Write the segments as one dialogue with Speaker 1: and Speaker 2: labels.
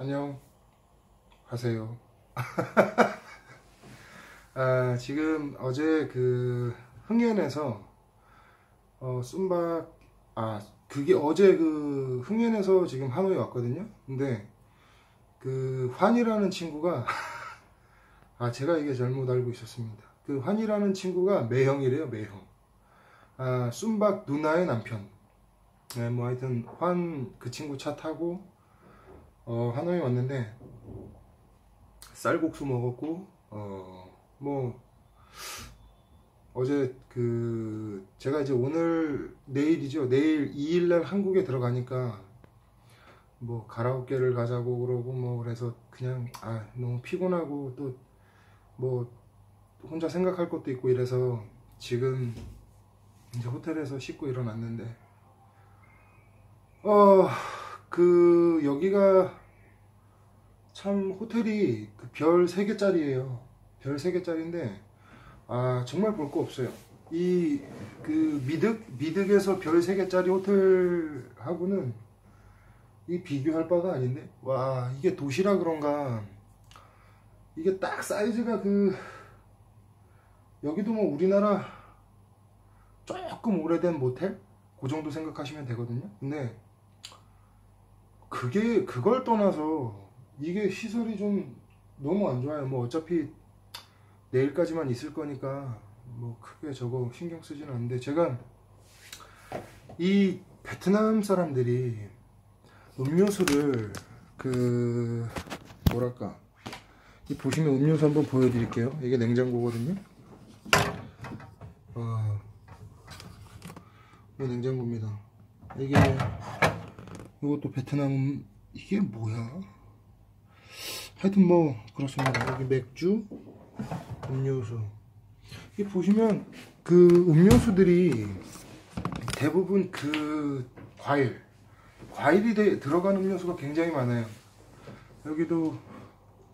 Speaker 1: 안녕. 하세요. 아, 지금 어제 그 흥연에서 어, 쏨박 아 그게 어제 그 흥연에서 지금 하노이 왔거든요? 근데 그 환이라는 친구가 아 제가 이게 잘못 알고 있었습니다. 그 환이라는 친구가 매형이래요 매형. 아 쏨박 누나의 남편. 네, 뭐 하여튼 환 그 친구 차 타고 어, 하노이 왔는데 쌀국수 먹었고 어, 뭐 어제 그 제가 이제 오늘 내일이죠. 내일 2일날 한국에 들어가니까 뭐 가라오케를 가자고 그러고 뭐 그래서 그냥 아 너무 피곤하고 또 뭐 혼자 생각할 것도 있고 이래서 지금 이제 호텔에서 씻고 일어났는데 어 그 여기가 참 호텔이 그 별 3개짜리예요. 별 3개짜리인데 아 정말 볼 거 없어요. 이 그 미득 미득에서 별 3개짜리 호텔하고는 이 비교할 바가 아닌데? 와 이게 도시라 그런가. 이게 딱 사이즈가 그 여기도 뭐 우리나라 조금 오래된 모텔? 그 정도 생각하시면 되거든요. 근데 그게 그걸 떠나서 이게 시설이 좀 너무 안 좋아요. 뭐 어차피 내일까지만 있을 거니까 뭐 크게 저거 신경 쓰지는 않는데 제가 이 베트남 사람들이 음료수를 그 뭐랄까 이 보시면 음료수 한번 보여드릴게요. 이게 냉장고거든요. 어, 이 냉장고입니다. 이게 이것도 베트남 음, 이게 뭐야? 하여튼 뭐 그렇습니다. 여기 맥주 음료수. 이 보시면 그 음료수들이 대부분 그 과일 과일이 되, 들어간 음료수가 굉장히 많아요. 여기도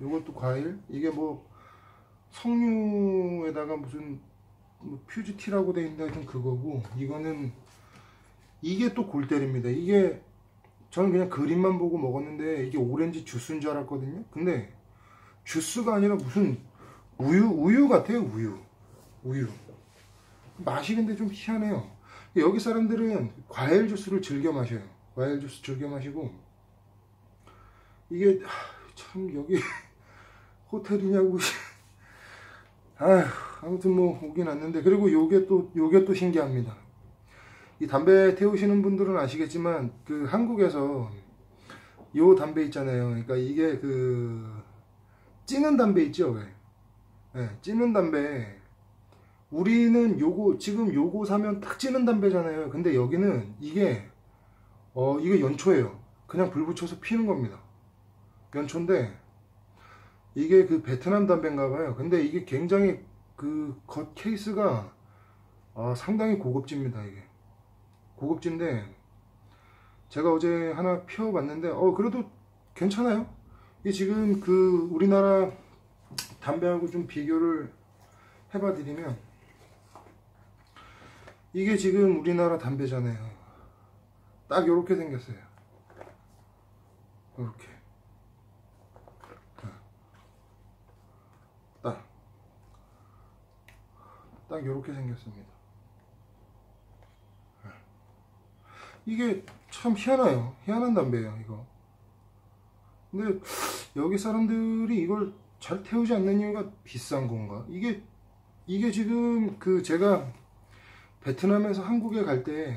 Speaker 1: 이것도 과일. 이게 뭐 석류에다가 무슨 뭐 퓨즈티라고 돼 있는데 하여튼 그거고 이거는 이게 또 골 때립니다. 이게 저는 그냥 그림만 보고 먹었는데 이게 오렌지 주스인 줄 알았거든요. 근데 주스가 아니라 무슨 우유 우유 같아요 우유. 우유. 맛이 근데 좀 희한해요. 여기 사람들은 과일 주스를 즐겨 마셔요. 과일 주스 즐겨 마시고 이게 참 여기 호텔이냐고. 아휴 아무튼 뭐 오긴 왔는데 그리고 요게 또 요게 또 신기합니다 이 담배 태우시는 분들은 아시겠지만 그 한국에서 요 담배 있잖아요. 그러니까 이게 그 찌는 담배 있죠 왜? 네, 찌는 담배. 우리는 요거 지금 요거 사면 딱 찌는 담배잖아요. 근데 여기는 이게 어 이게 연초예요. 그냥 불 붙여서 피는 겁니다. 연초인데 이게 그 베트남 담배인가 봐요. 근데 이게 굉장히 그 겉 케이스가 아, 상당히 고급집니다 이게 고급진데 제가 어제 하나 피워봤는데 어 그래도 괜찮아요. 이 지금 그 우리나라 담배하고 좀 비교를 해봐 드리면 이게 지금 우리나라 담배잖아요. 딱 이렇게 생겼어요. 이렇게. 딱. 딱 이렇게 생겼습니다 이게 참 희한해요. 희한한 담배예요 이거. 근데 여기 사람들이 이걸 잘 태우지 않는 이유가 비싼 건가? 이게 이게 지금 그 제가 베트남에서 한국에 갈 때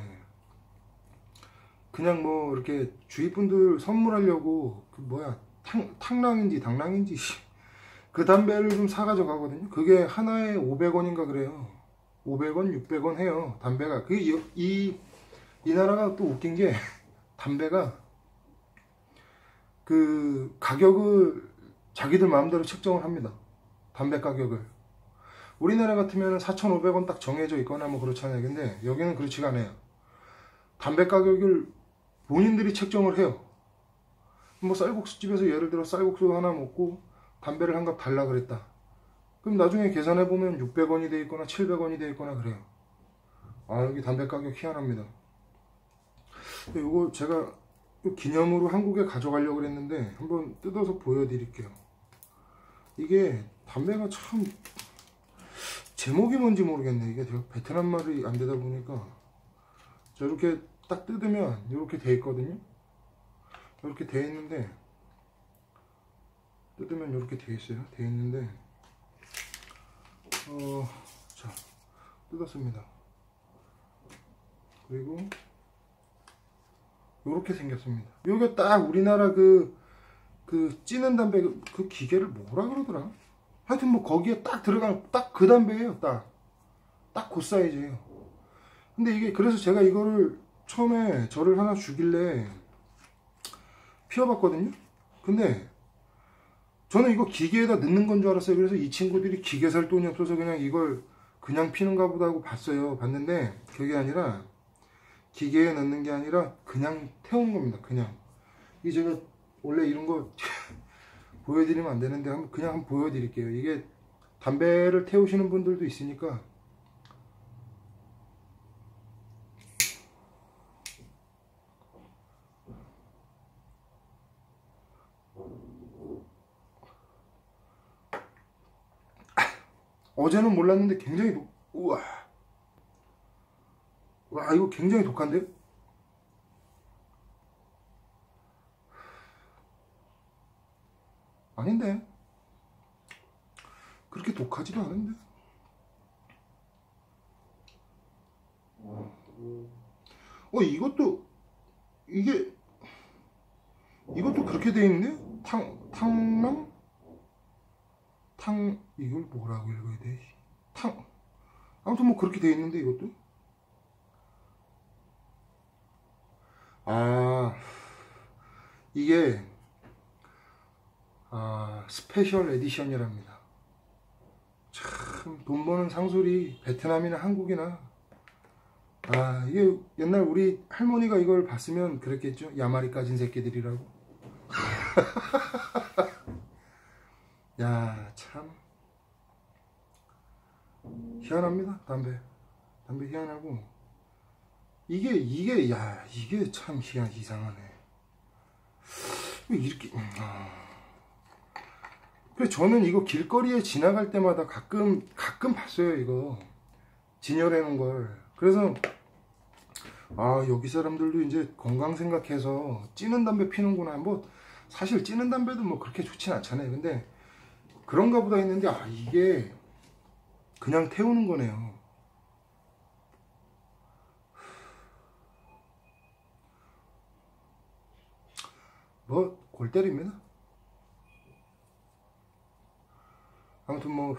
Speaker 1: 그냥 뭐 이렇게 주위 분들 선물하려고 그 뭐야 탕, 탕랑인지 당랑인지 그 담배를 좀 사가져 가거든요. 그게 하나에 500원인가 그래요. 500원 600원 해요 담배가. 그게 이, 이, 이 나라가 또 웃긴 게 담배가 그 가격을 자기들 마음대로 책정을 합니다. 담배 가격을. 우리나라 같으면 4,500원 딱 정해져 있거나 뭐 그렇잖아요. 근데 여기는 그렇지가 않아요. 담배 가격을 본인들이 책정을 해요. 뭐 쌀국수집에서 예를 들어 쌀국수 하나 먹고 담배를 한 갑 달라 그랬다. 그럼 나중에 계산해 보면 600원이 돼 있거나 700원이 돼 있거나 그래요. 아 여기 담배 가격 희한합니다 이거 제가 기념으로 한국에 가져가려고 그랬는데 한번 뜯어서 보여드릴게요. 이게 담배가 참 제목이 뭔지 모르겠네. 이게 베트남 말이 안 되다 보니까 저렇게 딱 뜯으면 이렇게 돼 있거든요. 이렇게 돼 있는데 뜯으면 이렇게 돼 있어요. 돼 있는데 어, 자 뜯었습니다. 그리고 이렇게 생겼습니다. 요게 딱 우리나라 그, 그 찌는 담배 그, 그 기계를 뭐라 그러더라? 하여튼 뭐 거기에 딱 들어가는 딱그 담배예요. 딱. 딱 그 사이즈예요. 근데 이게 그래서 제가 이거를 처음에 저를 하나 주길래 피워봤거든요. 근데 저는 이거 기계에다 넣는 건 줄 알았어요. 그래서 이 친구들이 기계 살 돈이 없어서 그냥 이걸 그냥 피는가 보다 하고 봤어요. 봤는데 그게 아니라 기계에 넣는 게 아니라 그냥 태우는 겁니다. 그냥. 이 제가 원래 이런 거 보여드리면 안 되는데 그냥 한번 보여드릴게요. 이게 담배를 태우시는 분들도 있으니까 어제는 몰랐는데 굉장히 독, 우와. 와, 이거 굉장히 독한데? 아닌데. 그렇게 독하지도 않은데. 어, 이것도, 이게, 이것도 그렇게 돼 있네? 탕, 탕랑? 탕, 이걸 뭐라고 읽어야 돼? 탕, 아무튼 뭐 그렇게 돼 있는데, 이것도? 아, 이게, 아, 스페셜 에디션이랍니다. 참, 돈 버는 상술이 베트남이나 한국이나, 아, 이게 옛날 우리 할머니가 이걸 봤으면 그랬겠죠? 야마리 까진 새끼들이라고. 야, 참. 희한합니다, 담배. 담배 희한하고. 이게, 이게, 야, 이게 참 희한, 이상하네. 왜 이렇게, 음, 아. 그래, 저는 이거 길거리에 지나갈 때마다 가끔, 가끔 봤어요, 이거. 진열해 놓은 걸. 그래서, 아, 여기 사람들도 이제 건강 생각해서 찌는 담배 피는구나. 뭐, 사실 찌는 담배도 뭐 그렇게 좋진 않잖아요. 근데, 그런가 보다 했는데, 아, 이게 그냥 태우는 거네요. 뭐, 골 때립니다. 아무튼 뭐,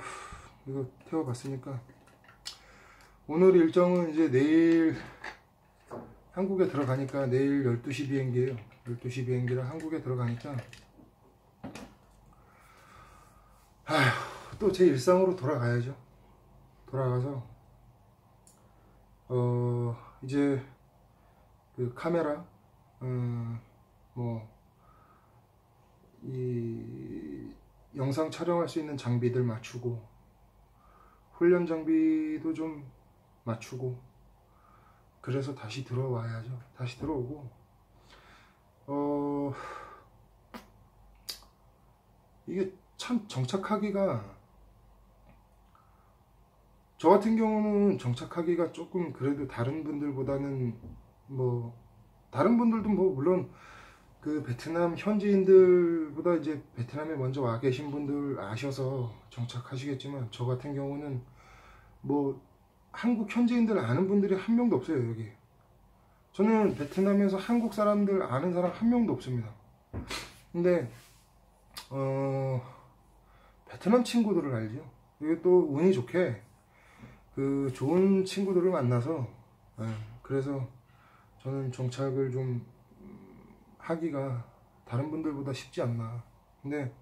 Speaker 1: 이거 태워봤으니까. 오늘 일정은 이제 내일 한국에 들어가니까 내일 12시 비행기에요. 12시 비행기라 한국에 들어가니까. 아휴, 또제 일상으로 돌아가야죠. 돌아가서, 어, 이제 그 카메라, 음, 뭐, 이 영상 촬영할 수 있는 장비들 맞추고 훈련 장비도 좀 맞추고 그래서 다시 들어와야죠. 다시 들어오고 어 이게 참 정착하기가 저 같은 경우는 정착하기가 조금 그래도 다른 분들보다는 뭐 다른 분들도 뭐 물론 그 베트남 현지인들보다 이제 베트남에 먼저 와 계신 분들 아셔서 정착하시겠지만 저 같은 경우는 뭐 한국 현지인들 아는 분들이 한 명도 없어요 여기. 저는 베트남에서 한국 사람들 아는 사람 한 명도 없습니다. 근데 어 베트남 친구들을 알죠? 이게 또 운이 좋게 그 좋은 친구들을 만나서 예, 그래서 저는 정착을 좀 하기가 다른 분들보다 쉽지 않나. 근데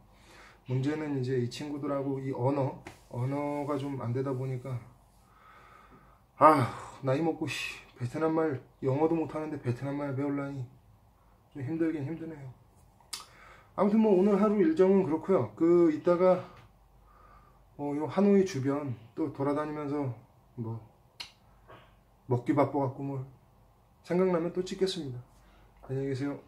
Speaker 1: 문제는 이제 이 친구들하고 이 언어, 언어가 좀 안 되다 보니까 아 나이 먹고 씨 베트남 말 영어도 못하는데 베트남 말 배울라니 좀 힘들긴 힘드네요. 아무튼 뭐 오늘 하루 일정은 그렇고요. 그 이따가 어, 요 하노이 주변 또 돌아다니면서 뭐 먹기 바빠 갖고 뭘 생각나면 또 찍겠습니다. 안녕히 계세요.